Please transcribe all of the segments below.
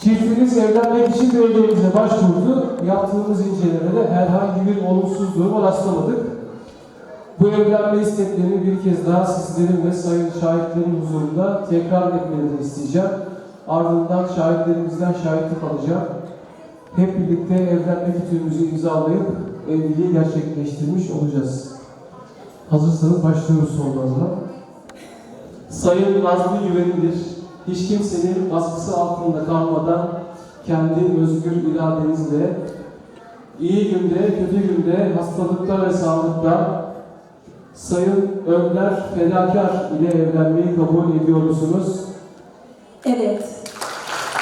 Çiftimiz evlenmek için belediyemize başvurdu. Yaptığımız incelemede herhangi bir olumsuz duruma rastlamadık. Bu evlenme isteklerini bir kez daha sizlerin ve sayın şahitlerin huzurunda tekrar etmenizi isteyeceğim. Ardından şahitlerimizden şahitlik alacağım. Hep birlikte evlenme kütüğümüzü imzalayıp evliliği gerçekleştirmiş olacağız. Hazırsanız başlıyoruz sorularla. Sayın Nazlı güvenilir, hiç kimsenin baskısı altında kalmadan kendi özgür iradenizle iyi günde, kötü günde, hastalıkta ve sağlıkta Sayın Önder Fedakar ile evlenmeyi kabul ediyor musunuz? Evet.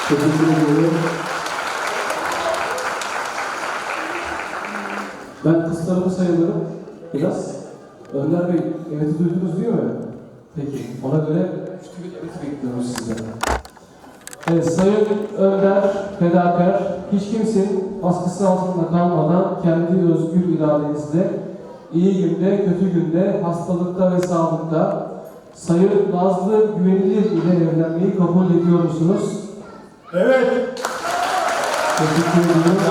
Teşekkür ederim. Ben kıslarımı sayılırım biraz. Önder Bey, evet'i duydunuz değil mi? Peki, ona göre küçük bir evet bekliyoruz sizden. Evet, Sayın Önder Fedakar, hiç kimsenin baskısı altında kalmadan kendi özgür iradenizle iyi günde, kötü günde, hastalıkta ve sağlıkta Sayın Nazlı Güvenilir ile evlenmeyi kabul ediyor musunuz? Evet. Teşekkür ediyorum.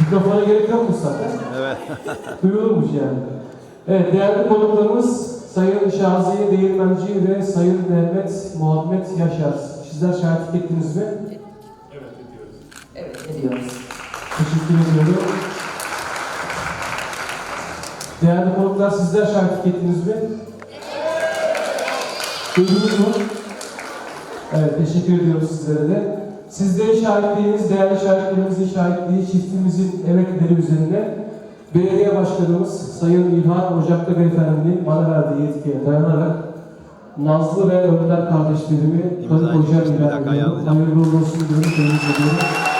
Mikrofona gerek yok mu zaten? Evet. Duyulurmuş yani. Evet, değerli konuklarımız Sayın Şaziye Değirmenci ve Sayın Mehmet Muhammed Yaşar. Sizler şahitlik ettiniz mi? Evet ediyoruz. Evet ediyoruz. Teşekkür ediyorum. Değerli konuklar sizler şahitlik ettiniz mi? Duydunuz mu? Evet, teşekkür ediyoruz sizlere de. Sizlerin şahitliğiniz, değerli şahitlerimizin şahitliği çiftimizin evetleri üzerine Belediye Başkanımız Sayın İlhan Ocaklı Beyefendi'nin bana verdiği yetkiye dayanarak Nazlı ve Önder kardeşlerimi karı İmzayı koca bir ilan ediyorum. Hayırlı olsun diyorum. Ediyorum.